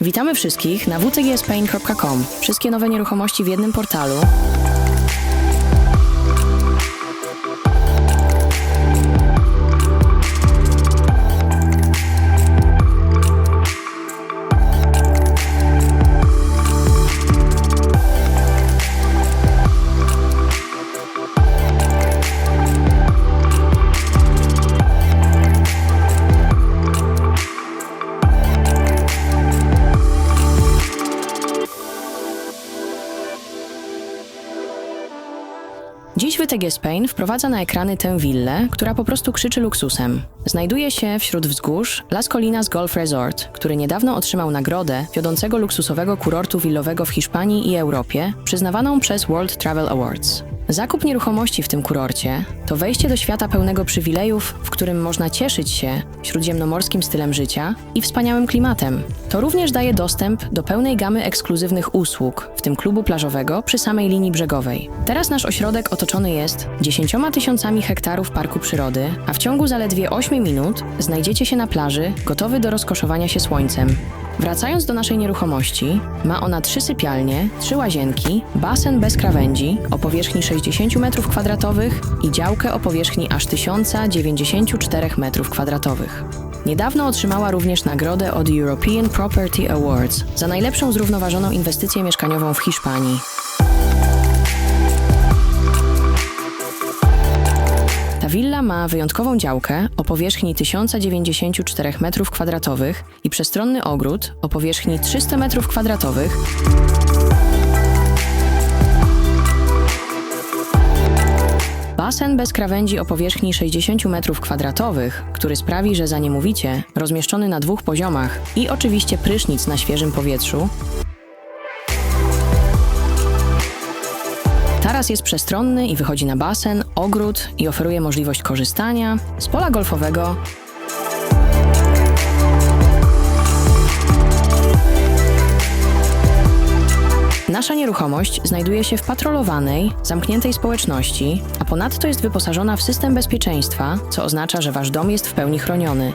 Witamy wszystkich na wcgspain.com. Wszystkie nowe nieruchomości w jednym portalu. WTG Spain wprowadza na ekrany tę willę, która po prostu krzyczy luksusem. Znajduje się wśród wzgórz Las Colinas Golf Resort, który niedawno otrzymał nagrodę wiodącego luksusowego kurortu willowego w Hiszpanii i Europie, przyznawaną przez World Travel Awards. Zakup nieruchomości w tym kurorcie to wejście do świata pełnego przywilejów, w którym można cieszyć się śródziemnomorskim stylem życia i wspaniałym klimatem. To również daje dostęp do pełnej gamy ekskluzywnych usług, w tym klubu plażowego przy samej linii brzegowej. Teraz nasz ośrodek otoczony jest 10 tysiącami hektarów parku przyrody, a w ciągu zaledwie 8 minut znajdziecie się na plaży, gotowy do rozkoszowania się słońcem. Wracając do naszej nieruchomości, ma ona trzy sypialnie, trzy łazienki, basen bez krawędzi o powierzchni 60 m2 i działkę o powierzchni aż 1094 m2. Niedawno otrzymała również nagrodę od European Property Awards za najlepszą zrównoważoną inwestycję mieszkaniową w Hiszpanii. Willa ma wyjątkową działkę o powierzchni 1094 m2 i przestronny ogród o powierzchni 300 m2. Basen bez krawędzi o powierzchni 60 m2, który sprawi, że za nie mówicie, rozmieszczony na dwóch poziomach i oczywiście prysznic na świeżym powietrzu, Taras jest przestronny i wychodzi na basen, ogród i oferuje możliwość korzystania z pola golfowego. Nasza nieruchomość znajduje się w patrolowanej, zamkniętej społeczności, a ponadto jest wyposażona w system bezpieczeństwa, co oznacza, że wasz dom jest w pełni chroniony.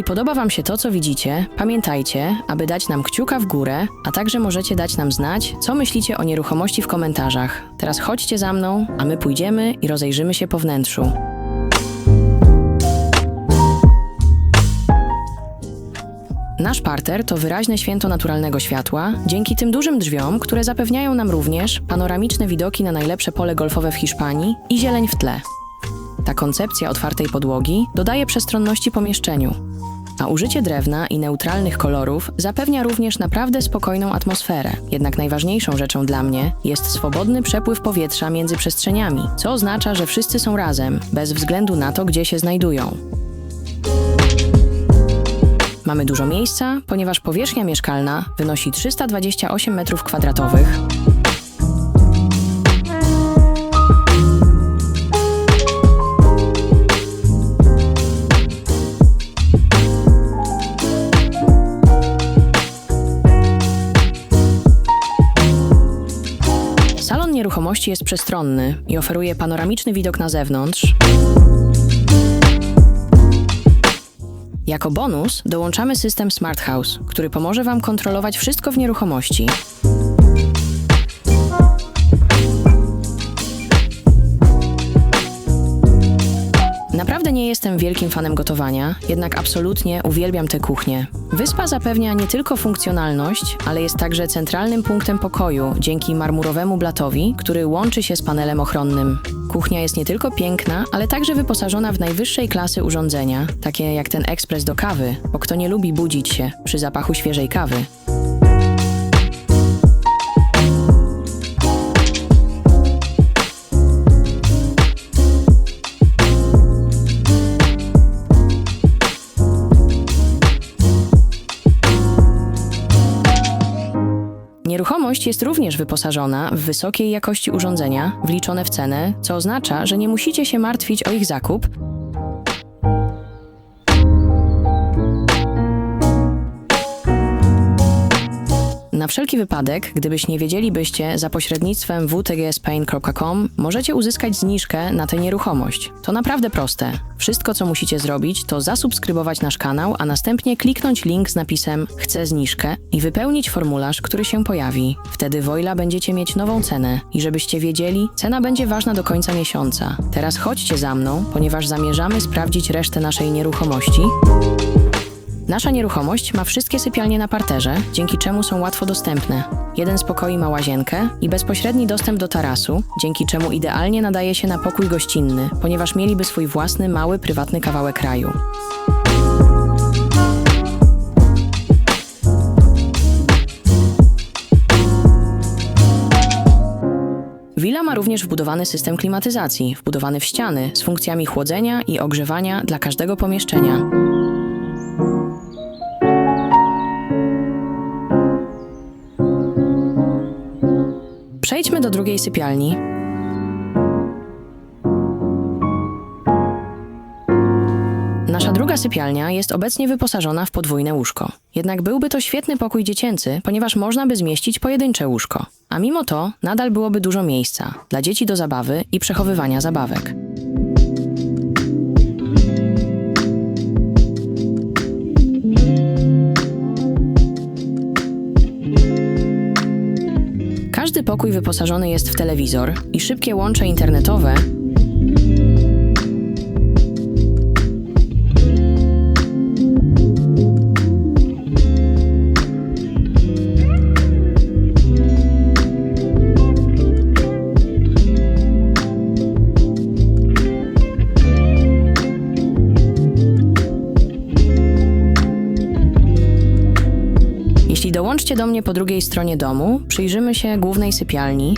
Jeśli podoba Wam się to, co widzicie, pamiętajcie, aby dać nam kciuka w górę, a także możecie dać nam znać, co myślicie o nieruchomości w komentarzach. Teraz chodźcie za mną, a my pójdziemy i rozejrzymy się po wnętrzu. Nasz parter to wyraźne święto naturalnego światła, dzięki tym dużym drzwiom, które zapewniają nam również panoramiczne widoki na najlepsze pole golfowe w Hiszpanii i zieleń w tle. Ta koncepcja otwartej podłogi dodaje przestronności pomieszczeniu, a użycie drewna i neutralnych kolorów zapewnia również naprawdę spokojną atmosferę. Jednak najważniejszą rzeczą dla mnie jest swobodny przepływ powietrza między przestrzeniami, co oznacza, że wszyscy są razem, bez względu na to, gdzie się znajdują. Mamy dużo miejsca, ponieważ powierzchnia mieszkalna wynosi 328 m2. Jest przestronny i oferuje panoramiczny widok na zewnątrz. Jako bonus dołączamy system Smart House, który pomoże Wam kontrolować wszystko w nieruchomości. Jestem wielkim fanem gotowania, jednak absolutnie uwielbiam tę kuchnię. Wyspa zapewnia nie tylko funkcjonalność, ale jest także centralnym punktem pokoju dzięki marmurowemu blatowi, który łączy się z panelem ochronnym. Kuchnia jest nie tylko piękna, ale także wyposażona w najwyższej klasy urządzenia, takie jak ten ekspres do kawy, bo kto nie lubi budzić się przy zapachu świeżej kawy. Jest również wyposażona w wysokiej jakości urządzenia, wliczone w cenę, co oznacza, że nie musicie się martwić o ich zakup, wszelki wypadek, gdybyś nie wiedzielibyście, za pośrednictwem wtgspain.com możecie uzyskać zniżkę na tę nieruchomość. To naprawdę proste. Wszystko, co musicie zrobić, to zasubskrybować nasz kanał, a następnie kliknąć link z napisem Chcę zniżkę i wypełnić formularz, który się pojawi. Wtedy Wojla będziecie mieć nową cenę i żebyście wiedzieli, cena będzie ważna do końca miesiąca. Teraz chodźcie za mną, ponieważ zamierzamy sprawdzić resztę naszej nieruchomości. Nasza nieruchomość ma wszystkie sypialnie na parterze, dzięki czemu są łatwo dostępne. Jeden z pokoi ma łazienkę i bezpośredni dostęp do tarasu, dzięki czemu idealnie nadaje się na pokój gościnny, ponieważ mieliby swój własny, mały, prywatny kawałek kraju. Willa ma również wbudowany system klimatyzacji, wbudowany w ściany, z funkcjami chłodzenia i ogrzewania dla każdego pomieszczenia. Przejdźmy do drugiej sypialni. Nasza druga sypialnia jest obecnie wyposażona w podwójne łóżko. Jednak byłby to świetny pokój dziecięcy, ponieważ można by zmieścić pojedyncze łóżko. A mimo to nadal byłoby dużo miejsca dla dzieci do zabawy i przechowywania zabawek. Każdy pokój wyposażony jest w telewizor i szybkie łącze internetowe Dołączcie do mnie po drugiej stronie domu, przyjrzymy się głównej sypialni.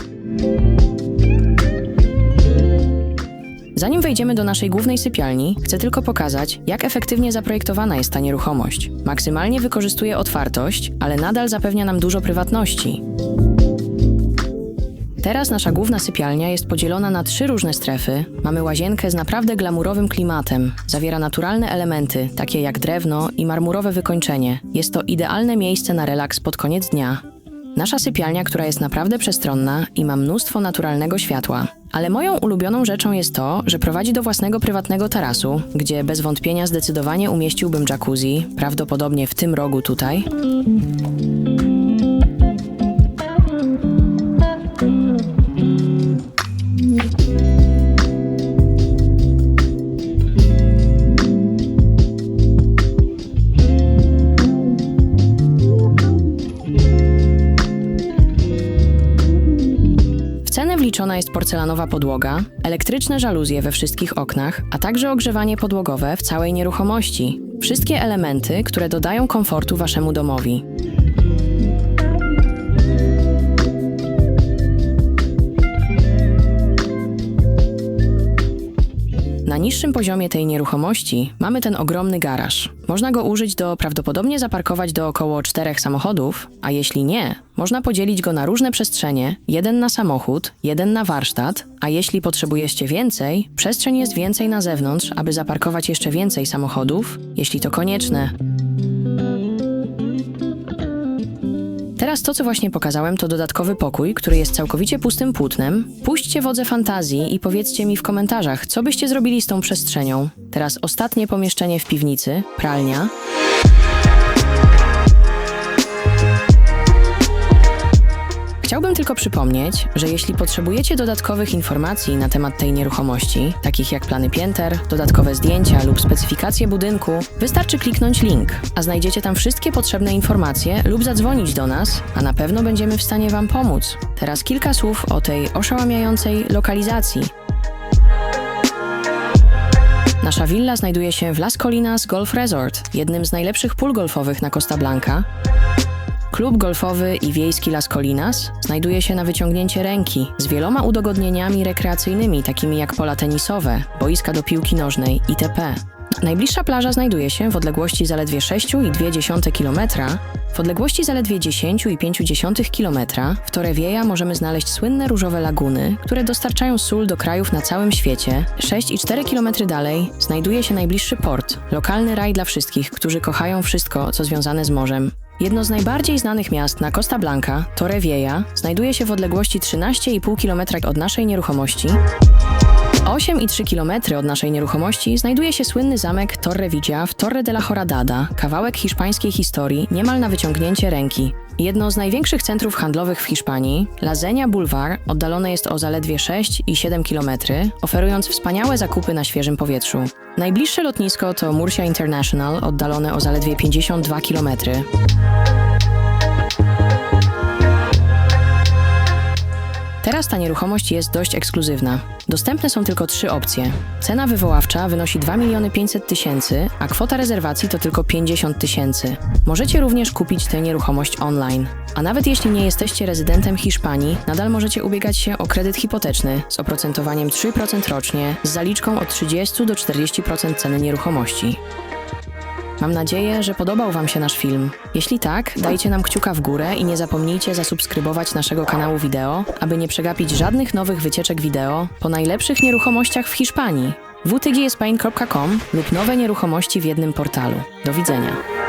Zanim wejdziemy do naszej głównej sypialni, chcę tylko pokazać, jak efektywnie zaprojektowana jest ta nieruchomość. Maksymalnie wykorzystuje otwartość, ale nadal zapewnia nam dużo prywatności. Teraz nasza główna sypialnia jest podzielona na trzy różne strefy. Mamy łazienkę z naprawdę glamurowym klimatem. Zawiera naturalne elementy, takie jak drewno i marmurowe wykończenie. Jest to idealne miejsce na relaks pod koniec dnia. Nasza sypialnia, która jest naprawdę przestronna i ma mnóstwo naturalnego światła. Ale moją ulubioną rzeczą jest to, że prowadzi do własnego prywatnego tarasu, gdzie bez wątpienia zdecydowanie umieściłbym jacuzzi, prawdopodobnie w tym rogu tutaj. Porcelanowa podłoga, elektryczne żaluzje we wszystkich oknach, a także ogrzewanie podłogowe w całej nieruchomości. Wszystkie elementy, które dodają komfortu waszemu domowi. Niższym poziomie tej nieruchomości mamy ten ogromny garaż. Można go użyć do prawdopodobnie zaparkować do około czterech samochodów, a jeśli nie, można podzielić go na różne przestrzenie, jeden na samochód, jeden na warsztat, a jeśli potrzebujecie więcej, przestrzeń jest więcej na zewnątrz, aby zaparkować jeszcze więcej samochodów, jeśli to konieczne. Teraz to, co właśnie pokazałem, to dodatkowy pokój, który jest całkowicie pustym płótnem. Puśćcie wodze fantazji i powiedzcie mi w komentarzach, co byście zrobili z tą przestrzenią. Teraz ostatnie pomieszczenie w piwnicy, pralnia. Chciałbym tylko przypomnieć, że jeśli potrzebujecie dodatkowych informacji na temat tej nieruchomości, takich jak plany pięter, dodatkowe zdjęcia lub specyfikacje budynku, wystarczy kliknąć link, a znajdziecie tam wszystkie potrzebne informacje lub zadzwonić do nas, a na pewno będziemy w stanie Wam pomóc. Teraz kilka słów o tej oszałamiającej lokalizacji. Nasza willa znajduje się w Las Colinas Golf Resort, jednym z najlepszych pól golfowych na Costa Blanca. Klub golfowy i wiejski Las Colinas znajduje się na wyciągnięcie ręki z wieloma udogodnieniami rekreacyjnymi, takimi jak pola tenisowe, boiska do piłki nożnej itp. Najbliższa plaża znajduje się w odległości zaledwie 6,2 km. W odległości zaledwie 10,5 km w Torrevieja możemy znaleźć słynne różowe laguny, które dostarczają sól do krajów na całym świecie. 6,4 km dalej znajduje się najbliższy port, lokalny raj dla wszystkich, którzy kochają wszystko, co związane z morzem. Jedno z najbardziej znanych miast na Costa Blanca, Torrevieja, znajduje się w odległości 13,5 km od naszej nieruchomości. 8,3 km od naszej nieruchomości znajduje się słynny zamek Torrevieja w Torre de la Horadada, kawałek hiszpańskiej historii niemal na wyciągnięcie ręki. Jedno z największych centrów handlowych w Hiszpanii, La Zenia Boulevard, oddalone jest o zaledwie 6 i 7 km, oferując wspaniałe zakupy na świeżym powietrzu. Najbliższe lotnisko to Murcia International, oddalone o zaledwie 52 km. Teraz ta nieruchomość jest dość ekskluzywna. Dostępne są tylko trzy opcje. Cena wywoławcza wynosi 2 miliony 500 tysięcy, a kwota rezerwacji to tylko 50 tysięcy. Możecie również kupić tę nieruchomość online. A nawet jeśli nie jesteście rezydentem Hiszpanii, nadal możecie ubiegać się o kredyt hipoteczny z oprocentowaniem 3% rocznie z zaliczką od 30 do 40% ceny nieruchomości. Mam nadzieję, że podobał Wam się nasz film. Jeśli tak, dajcie nam kciuka w górę i nie zapomnijcie zasubskrybować naszego kanału wideo, aby nie przegapić żadnych nowych wycieczek wideo po najlepszych nieruchomościach w Hiszpanii. wtgspain.com lub nowe nieruchomości w jednym portalu. Do widzenia.